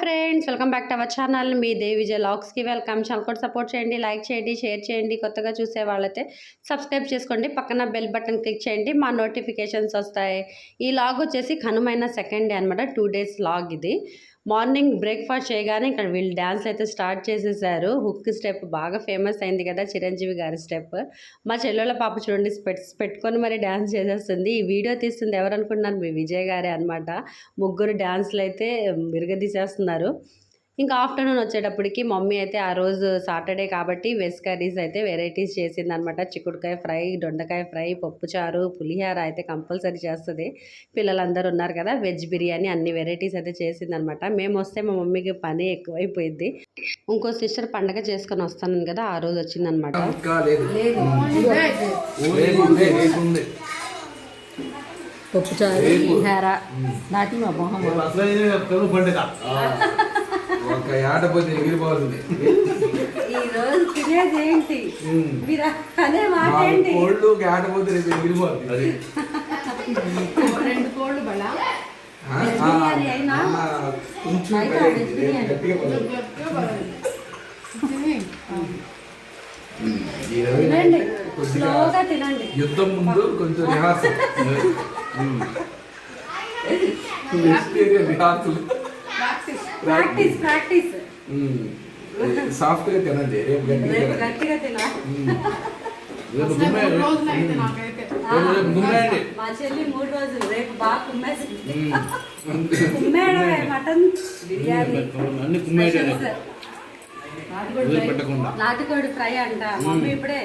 Friends welcome back to our channel. మీ దేవి విజయ్ లాగ్స్కి welcome. Channel కూడా support చేయండి లైక్ చేయండి షేర్ చేయండి. కొత్తగా చూసే వాళ్ళైతే సబ్స్క్రైబ్ చేసుకోండి. పక్కన బెల్ బటన్ క్లిక్ చేయండి మా నోటిఫికేషన్స్ వస్తాయి. ఈ లాగ్ వచ్చేసి కనుమైన సెకండ్ డే అనమాట టూ డేస్ లాగ్ ఇది. మార్నింగ్ బ్రేక్ఫాస్ట్ చేయగానే ఇక్కడ వీళ్ళు డ్యాన్స్ అయితే స్టార్ట్ చేసేసారు. హుక్ స్టెప్ బాగా ఫేమస్ అయింది కదా చిరంజీవి గారి స్టెప్. మా చెల్లెళ్ళ పాప చూడండి స్పెట్స్ పెట్టుకొని మరి డ్యాన్స్ చేసేస్తుంది. ఈ వీడియో తీస్తుంది ఎవరు మీ విజయ్ గారే అనమాట ముగ్గురు డ్యాన్స్లు అయితే విరగదీసేస్తున్నారు. ఇంకా ఆఫ్టర్నూన్ వచ్చేటప్పటికి మమ్మీ అయితే ఆ రోజు సాటర్డే కాబట్టి వెజ్ కర్రీస్ అయితే వెరైటీస్ చేసింది అనమాట చిక్కుడుకాయ ఫ్రై దొండకాయ ఫ్రై పప్పుచారు పులిహార అయితే కంపల్సరీ చేస్తుంది. పిల్లలందరూ ఉన్నారు కదా వెజ్ బిర్యానీ అన్ని వెరైటీస్ అయితే చేసింది అనమాట మేము వస్తే మా మమ్మీకి పని ఎక్కువైపోయింది ఇంకో సిస్టర్ పండగ చేసుకొని వస్తాను కదా ఆ రోజు వచ్చిందనమాట పప్పుచారు పులిహార. దాటి మా మొహం. ఒక ఏట పోతే ఎగిరిపోతుంది. ఈ రోజు తినేది ఏంటి? మీరు అదే మాట నాలుగు కోళ్ళు ఒక ఏట పోతే రేపు ఎగిరిపోతుంది. అది. రెండు కోళ్ళు తినండి. యుద్ధం ముందు కొంచెం రిహార్సల్. రిహార్సల్ ప్రాక్టీస్ ప్రాక్టీస్ సాఫ్ట్గా తినండి రేపు గట్టిగా రేపు గుమ్మేయండి మా చెల్లి మూడు రోజులు రేపు బాగా కుమ్మేసి. అంతే. కుమ్మేయడమే మటన్ బిర్యానీ. అన్ని నాటుకోడి ఫ్రై. అంట. మమ్మీ ఇప్పుడే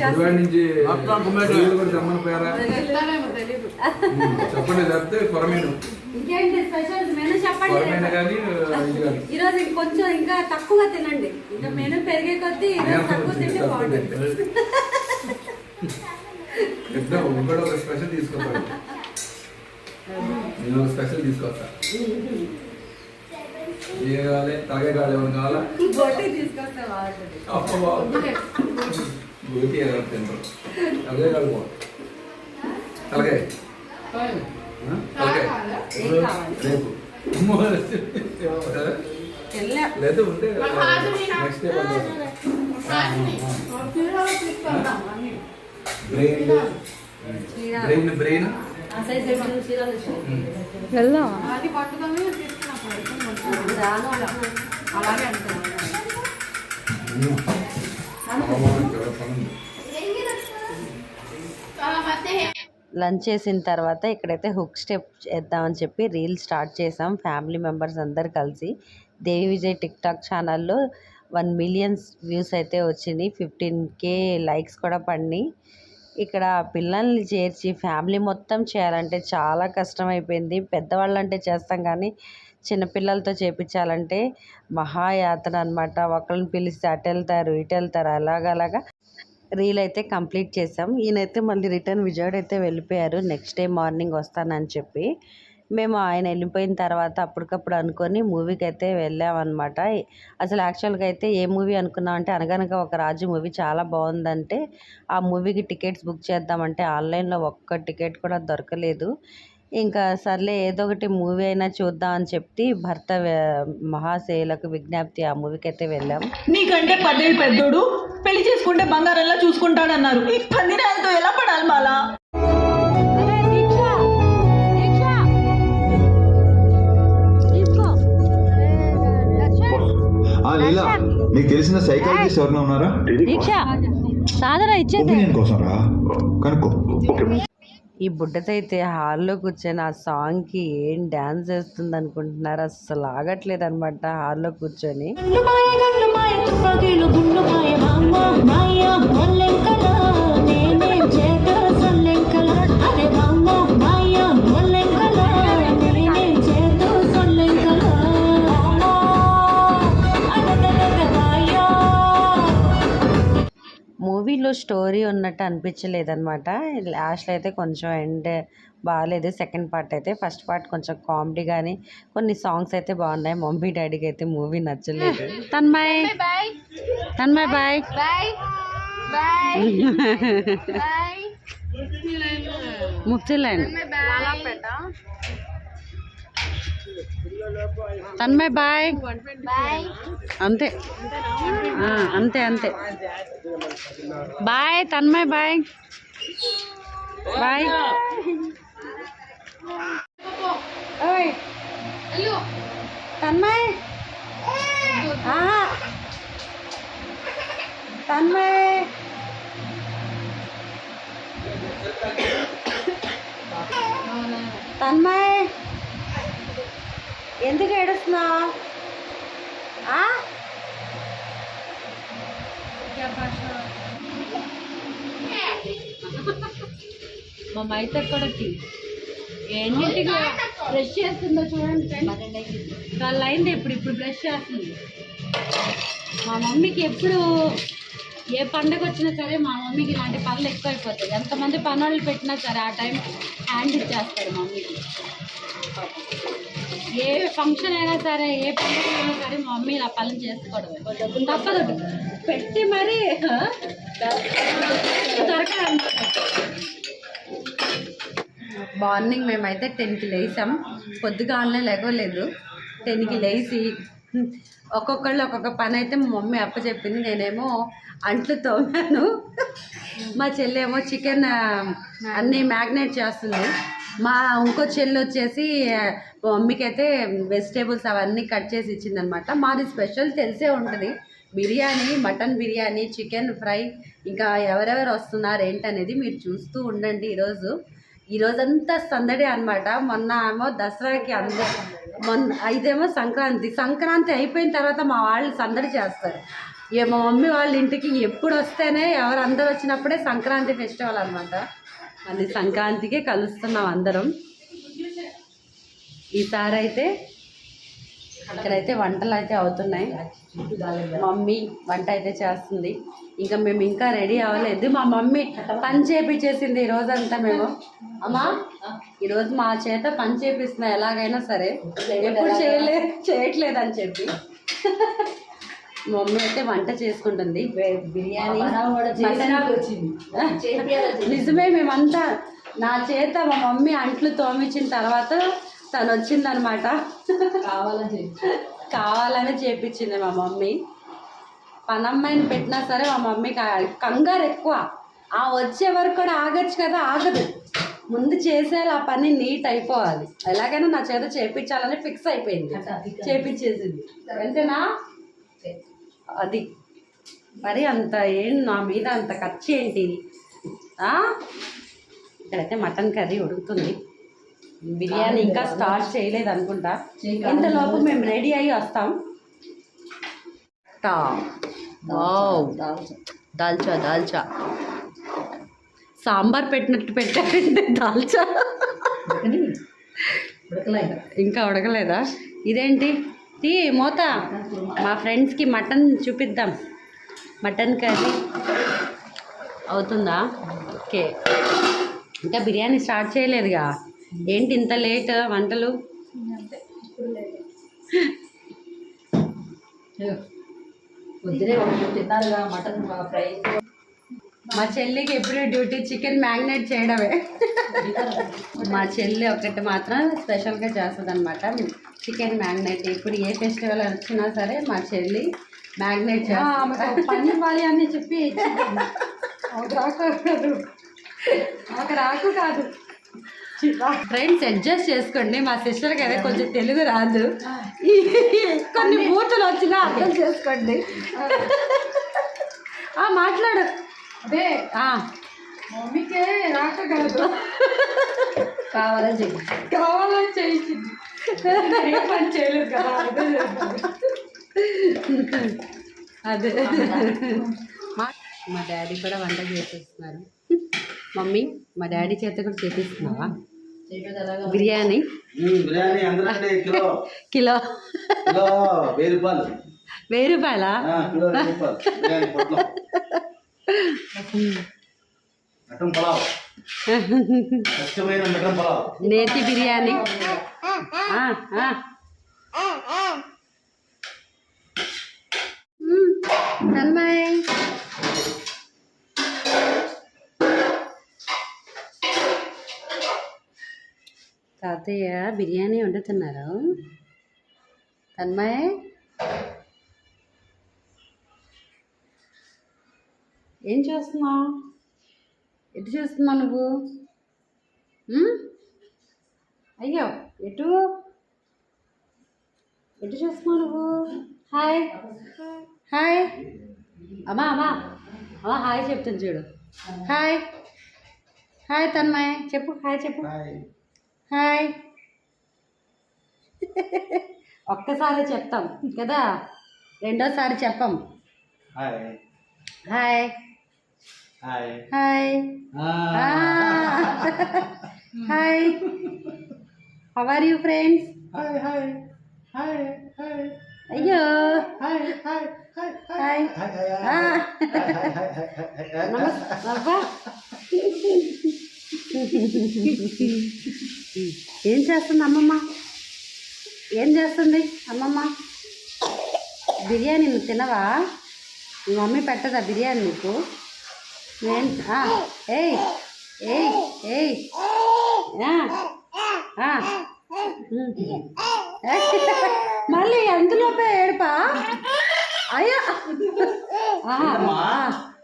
చెప్పండి కొరమేను. ఇంకేంటి మెను ఈరోజు ఇంకొంచెం ఇంకా తక్కువగా తినండి. ఇంకా మెను పెరిగే కొద్దీ ఈరోజు తక్కువ తింటే బాగుంటుంది. స్పెషల్ తీసుకొస్తాను నేను ఒక స్పెషల్ తీసుకొస్తా. ఏ కావాలి? తాగే కావాలి ఏమైనా కావాలా అప్ప గోటి తింటారు అదే కాదు తలకాయ. రేపు. లేదా ఉంటే next day. Brain brain. Brain అలాగే అంటాను లంచ్ చేసిన తర్వాత ఇక్కడైతే హుక్ స్టెప్ చేద్దామని చెప్పి రీల్ స్టార్ట్ చేసాం ఫ్యామిలీ మెంబర్స్ అందరు కలిసి. దేవి విజయ్ టిక్ టాక్ ఛానల్లో వన్ మిలియన్స్ వ్యూస్ అయితే వచ్చినాయి ఫిఫ్టీన్ కే లైక్స్ కూడా పడినాయి. ఇక్కడ పిల్లల్ని చేర్చి ఫ్యామిలీ మొత్తం చేయాలంటే చాలా కష్టం అయిపోయింది పెద్దవాళ్ళంటే చేస్తాం కానీ చిన్నపిల్లలతో చేపించాలంటే మహాయాతన అనమాట ఒకళ్ళని పిలిస్తే అటు వెళ్తారు ఇటు వెళ్తారు అలాగలాగా రీల్ అయితే కంప్లీట్ చేసాం ఈయనైతే మళ్ళీ రిటర్న్ విజయవాడ అయితే వెళ్ళిపోయారు. నెక్స్ట్ డే మార్నింగ్ వస్తానని చెప్పి మేము ఆయన వెళ్ళిపోయిన తర్వాత అప్పటికప్పుడు అనుకొని మూవీకి అయితే వెళ్ళామన్నమాట. అసలు యాక్చువల్గా అయితే ఏ మూవీ అనుకున్నాం అంటే అనగనగా ఒక రాజు మూవీ చాలా బాగుందంటే ఆ మూవీకి టికెట్స్ బుక్ చేద్దామంటే ఆన్లైన్లో ఒక్క టికెట్ కూడా దొరకలేదు. ఇంకా సర్లే ఏదో ఒకటి మూవీ అయినా చూద్దాం అని చెప్పి భర్త మహాశయులకు విజ్ఞప్తి ఆ మూవీకి అయితే వెళ్ళాం. నీకంటే పదేళ్ళు పెద్దోడు పెళ్ళి చేసుకుంటే బంగారంలా చూసుకుంటాడన్నారు. ఈ పందిరాలతో ఎలా పడాలి మాలా లీలా మీకు తెలిసిన సైకాలజిస్ట్ ఎవరైనా ఉన్నారా? దీక్ష సాదరా ఇచ్చేది. ఒపీనియన్ కోసం రా కనుక్కో. ఈ బుడ్డతైతే హాల్లో కూర్చొని ఆ సాంగ్కి ఏం డ్యాన్స్ వేస్తుంది అనుకుంటున్నారు అస్సలు ఆగట్లేదు అనమాట హాల్లో కూర్చొని. స్టోరీ ఉన్నట్టు అనిపించలేదు అనమాట లాస్ట్లో అయితే కొంచెం ఎండ్ బాగాలేదు సెకండ్ పార్ట్ అయితే ఫస్ట్ పార్ట్ కొంచెం కామెడీ కానీ కొన్ని సాంగ్స్ అయితే బాగున్నాయి. మమ్మీ డాడీకి అయితే మూవీ నచ్చలేదు. తన్మయ్. తన్మయ్ బాయ్. ముక్తి లైన్. తన్మయ్ బాయ్ బాయ్ అంతే ఆ, అంతే అంతే బాయ్ తన్మయ్ బాయ్ బాయ్ ఓయ్ వెళ్ళు తన్మయ్ ఆహా. తన్మయ్ తన్మయ్ ఎందుకు ఏడుస్తున్నావు? మా మైత కొడుకి ఎన్నింటికి బ్రష్ చేస్తుందో చూడండి ఫ్రెండ్స్ వాళ్ళు అయింది ఇప్పుడు ఇప్పుడు బ్రష్ చేస్తుంది. మా మమ్మీకి ఎప్పుడు ఏ పండగ వచ్చినా సరే మా మమ్మీకి ఇలాంటి పనులు ఎక్కువైపోతాయి. ఎంతమంది పనులు పెట్టినా సరే ఆ టైం హ్యాండిల్ చేస్తారు మమ్మీకి. ఏ ఫంక్షన్ అయినా సరే ఏ పండుగ అయినా సరే మా మమ్మీ ఇలా పనులు చేసుకోవడం తప్పదు. పెట్టి మరి దొరకదు మార్నింగ్ మేమైతే టెన్కి లేసాం. పొద్దుగాలనే లేగలేదు టెన్కి లేచి ఒక్కొక్కళ్ళు ఒక్కొక్క పని అయితే మా మమ్మీ అప్పచెప్పింది నేనేమో అంట్లు తోమాను. మా చెల్లేమో చికెన్ అన్నీ మ్యాగ్నేట్ చేస్తుంది. మా ఇంకో చెల్లి వచ్చేసి మా మమ్మీకి అయితే వెజిటేబుల్స్ అవన్నీ కట్ చేసి ఇచ్చిందనమాట. మాది స్పెషల్ తెలిసే ఉంటుంది. Biryani mutton biryani chicken fry ఇంకా ఎవరెవరు వస్తున్నారు ఏంటనేది మీరు చూస్తూ ఉండండి ఈరోజు. ఈ రోజంతా సందడి అనమాట మొన్న ఏమో దసరాకి అందరూ మొన్న ఇదేమో సంక్రాంతి. సంక్రాంతి అయిపోయిన తర్వాత మా వాళ్ళు సందడి చేస్తారు. ఇక మా మమ్మీ వాళ్ళ ఇంటికి ఎప్పుడు వస్తేనే ఎవరు అందరు వచ్చినప్పుడే సంక్రాంతి ఫెస్టివల్ అనమాట మళ్ళీ సంక్రాంతికే కలుస్తున్నాం అందరం. ఈసారి అయితే ఇక్కడైతే వంటలు అయితే అవుతున్నాయి. మమ్మీ వంట అయితే చేస్తుంది. ఇంకా మేము ఇంకా రెడీ అవ్వలేదు. మా మమ్మీ పని చేపించేసింది ఈరోజు అంతా మేము. అమ్మా ఈరోజు మా చేత పని చేపిస్తున్నా ఎలాగైనా సరే. ఎప్పుడు చేయలే చేయట్లేదు అని చెప్పి. మమ్మీ అయితే వంట చేసుకుంటుంది. బిర్యానీ. నిజమే మేమంతా నా చేత మా మమ్మీ అంట్లు తోమించిన తర్వాత తను వచ్చిందనమాట కావాలని కావాలని చేపించింది మా మమ్మీ. పనమ్మాయిని పెట్టినా సరే మా మమ్మీ కంగారు ఎక్కువ. ఆ వచ్చే వరకు కూడా ఆగచ్చు కదా ఆగదు. ముందు చేసేయాలి ఆ పని నీట్ అయిపోవాలి. ఎలాగైనా నా చేత చేపించాలని ఫిక్స్ అయిపోయింది. చేపించేసింది. అంతేనా? అది మరి అంత ఏం నా మీద అంత ఖర్చు ఏంటి? ఇక్కడైతే మటన్ కర్రీ ఉడుకుతుంది. బిర్యానీ ఇంకా స్టార్ట్ చేయలేదు అనుకుంటా. ఇంతలోపు మేము రెడీ అయ్యి వస్తాం. దాల్చా దాల్చా. సాంబార్ పెట్టినట్టు పెట్టారంటే దాల్చా. ఇంకా ఉడకలేదా? ఇదేంటి? తీ మూత. మా ఫ్రెండ్స్కి మటన్ చూపిద్దాం. మటన్ కర్రీ అవుతుందా? ఓకే. ఇంకా బిర్యానీ స్టార్ట్ చేయలేదుగా. ఏంటి ఇంత లేట్ వంటలు? చెప్తాను మటన్ ఫ్రై మా చెల్లికి ఎప్పుడు డ్యూటీ చికెన్ మ్యాగ్నేట్ చేయడమే. మా చెల్లి ఒకటి మాత్రం స్పెషల్గా చేస్తుంది అనమాట చికెన్ మ్యాగ్నేట్ ఇప్పుడు ఏ ఫెస్టివల్ వచ్చినా సరే మా చెల్లి మ్యాగ్నేట్ చేస్తుంది. అని చెప్పి ఒక రాకు కాదు. కాదు. ఫ్రెండ్స్ అడ్జస్ట్ చేసుకోండి. మా సిస్టర్కి అయితే కొంచెం తెలుగు రాదు. కొన్ని బూతులు వచ్చినా అర్థం చేసుకోండి. మాట్లాడు. అదే ఆ, మమ్మీకే రాక కాదు. కావాలని చెప్పి కావాలని చేయించింది ఏ పని చేయలేదు కదా అదే మా- మా డాడీ కూడా వంట చేసేస్తున్నారు. మమ్మీ మా డాడీ చేత కూడా చేపిస్తున్నావా? బిర్యానీ? బిర్యానీ అందరంటే కిలో. కిలో. కిలో వెయ్యి రూపాయలు. వెయ్యి రూపాయలా? నేతి బిర్యానీ. తన్మయ్. తాతయ్య బిర్యానీ వండుతున్నారు. తన్మయ్. ఏం చూస్తున్నావు? ఎటు చూస్తున్నావు నువ్వు? అయ్యో ఎటు? ఎటు చూస్తున్నావు నువ్వు? హాయ్. హాయ్. అమ్మా అమ్మా. అమ్మా హాయ్ చెప్తుంది చూడు. హాయ్. హాయ్ తన్మయ్. చెప్పు హాయ్ చెప్పు. హాయ్. ఒక్కసారి చెప్తాం కదా? రెండోసారి చెప్పం. Hi. Hi. Hi hi how are you friends అయ్యో హాయ్ ఏం చేస్తుంది అమ్మమ్మ? ఏం చేస్తుంది అమ్మమ్మ? బిర్యానీ నువ్వు తినవా? మీ మమ్మీ పెట్టదా బిర్యానీ నీకు? నేను ఏయ్ ఏయ్ ఏయ్. మళ్ళీ అందులోపే ఏడుపా? అయ్యా.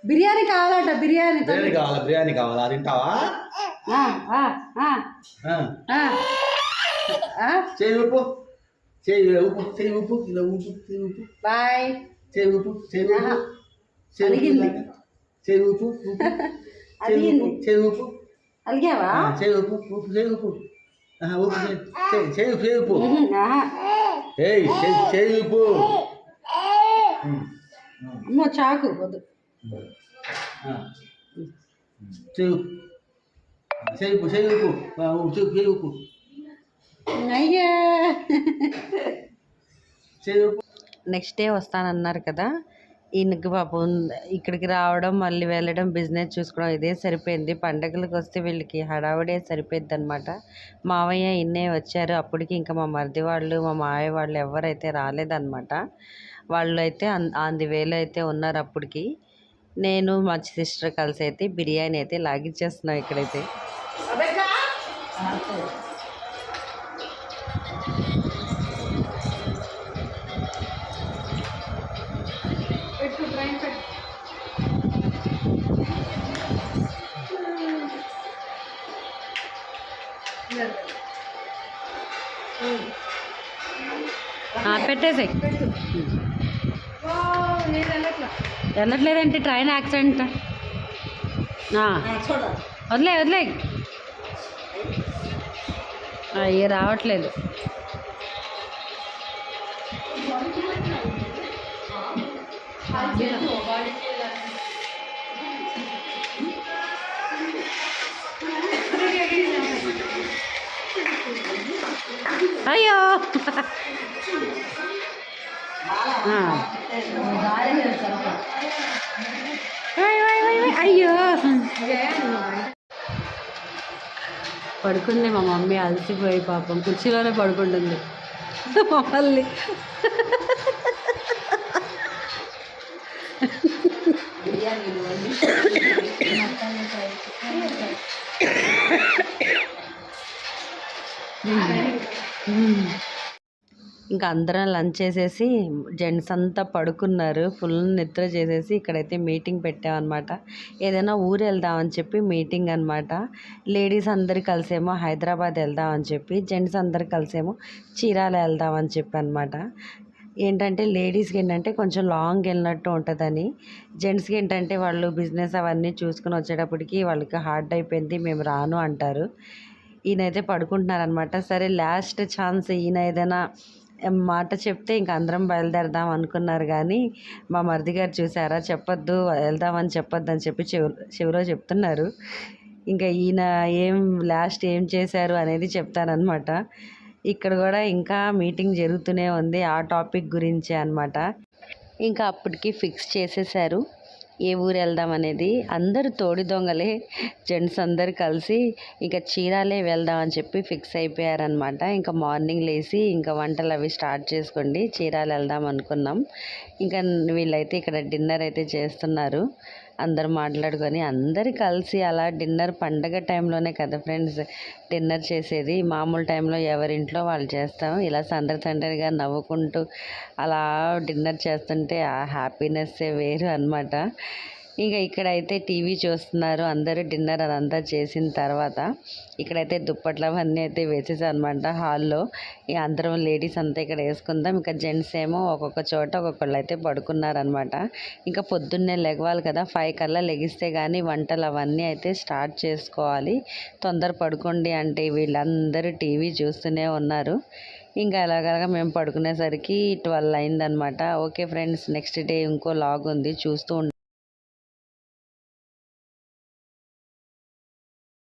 బిర్యానీ కావాలట బిర్యానీ. బిర్యానీ కావాలా బిర్యానీ కావాలా? తింటావా? చేయి ఉప్పు చేయి ఉప్పు చేయి ఉప్పు ఇలా ఉప్పు చేయి ఉప్పు బాయ్. చేయి ఉప్పు చేయి. ఉప్పు చేయి. ఇలాగా. చేయి ఉప్పు చేయి ఉప్పు అలిగావా? ఆ, చేయి ఉప్పు ఉప్పు చేయి ఆహా, ఉప్పు చేయి చేయి ఆహా. ఏయ్ చేయి ఉమ్. అమ్మో చాకు వద్దు. ఆ. చేయి చేయి ఉప్పు చేయి ఆ, ఉప్పు, చేయి ఉప్పు అయ్యా. నెక్స్ట్ డే వస్తానన్నారు కదా. ఈయనకి పాపం ఇక్కడికి రావడం మళ్ళీ వెళ్ళడం బిజినెస్ చూసుకోవడం ఇదే సరిపోయింది. పండగలకు వస్తే వీళ్ళకి హడావుడే సరిపోయింది అనమాట మావయ్య ఇన్నే వచ్చారు. అప్పటికి ఇంకా మా మరిది వాళ్ళు మా మావయ్య వాళ్ళు ఎవరైతే రాలేదన్నమాట. వాళ్ళు అయితే ఆన్ ది వేలో అయితే ఉన్నారు అప్పటికి. నేను మా సిస్టర్ కలిసి అయితే బిర్యానీ అయితే లాగిచ్చేస్తున్నాం ఇక్కడైతే. పెట్టేసాయి. ఓ వెళ్ళట్లేదంటే ట్రైన్ యాక్సిడెంట్. వదిలే వదిలే అవి రావట్లేదు. అయ్యో. అయ్యో. పడుకుంది మా మమ్మీ అలసిపోయి పాపం. కుర్చీలోనే పడుకుంటుంది. మమ్మల్ని ఇంకా అందరం లంచ్ చేసేసి జెంట్స్ అంతా పడుకున్నారు. ఫుల్ నిద్ర చేసేసి ఇక్కడైతే మీటింగ్ పెట్టామన్నమాట. ఏదైనా ఊరు వెళ్దామని చెప్పి మీటింగ్ అనమాట లేడీస్ అందరు కలిసేమో హైదరాబాద్ వెళ్దామని చెప్పి జెంట్స్ అందరు కలిసేమో చీరాల వెళ్దామని చెప్పి అనమాట ఏంటంటే లేడీస్కి ఏంటంటే కొంచెం లాంగ్ వెళ్ళినట్టు ఉంటుందని. జెంట్స్కి ఏంటంటే వాళ్ళు బిజినెస్ అవన్నీ చూసుకుని వచ్చేటప్పటికి వాళ్ళకి హార్డ్ అయిపోయింది మేము రాను అంటారు. ఈయనైతే పడుకుంటున్నారనమాట సరే లాస్ట్ ఛాన్స్ ఈయన ఏదైనా మాట చెప్తే ఇంక అందరం బయలుదేరదాం అనుకున్నారు కానీ మా మరిది గారు చూసారా చెప్పొద్దు వెళ్దామని చెప్పొద్దు అని చెప్పి చెవు చెవిలో చెప్తున్నారు. ఇంకా ఈయన ఏం లాస్ట్ ఏం చేశారు అనేది చెప్తారనమాట ఇక్కడ కూడా ఇంకా మీటింగ్ జరుగుతూనే ఉంది ఆ టాపిక్ గురించే అనమాట ఇంకా అప్పటికి ఫిక్స్ చేసేసారు. ఏ ఊరు వెళ్దాం అనేది అందరు తోడి దొంగలే. జెంట్స్ అందరు కలిసి ఇంకా చీరాలే వెళ్దాం అని చెప్పి ఫిక్స్ అయిపోయారనమాట ఇంకా మార్నింగ్ లేచి ఇంకా వంటలు అవి స్టార్ట్ చేసుకోండి. చీరాలు వెళ్దాం అనుకున్నాం. ఇంకా వీళ్ళైతే ఇక్కడ డిన్నర్ అయితే చేస్తున్నారు. అందరు మాట్లాడుకొని అందరు కలిసి అలా డిన్నర్ పండగ టైంలోనే కదా ఫ్రెండ్స్ డిన్నర్ చేసేది. మామూలు టైంలో ఎవరింట్లో వాళ్ళు చేస్తాం. ఇలా సందడి సందడిగా నవ్వుకుంటూ అలా డిన్నర్ చేస్తుంటే ఆ హ్యాపీనెస్సే వేరు అనమాట ఇంకా ఇక్కడైతే టీవీ చూస్తున్నారు. అందరూ డిన్నర్ అదంతా చేసిన తర్వాత ఇక్కడైతే దుప్పట్లు అవన్నీ అయితే వేసేసారు అనమాట హాల్లో. ఇక అందరం లేడీస్ అంతా ఇక్కడ వేసుకుందాం. ఇంకా జెంట్స్ ఏమో ఒక్కొక్క చోట ఒక్కొక్కళ్ళు అయితే పడుకున్నారనమాట ఇంకా పొద్దున్నే లెగవాలి కదా ఫైవ్ కల్లా లెగిస్తే కానీ వంటలు అవన్నీ అయితే స్టార్ట్ చేసుకోవాలి. తొందర పడుకోండి అంటే వీళ్ళందరూ టీవీ చూస్తూనే ఉన్నారు. ఇంకా అలాగలాగా మేము పడుకునేసరికి ట్వెల్వ్ అయిందనమాట ఓకే ఫ్రెండ్స్ నెక్స్ట్ డే ఇంకో లాగ్ ఉంది చూస్తూ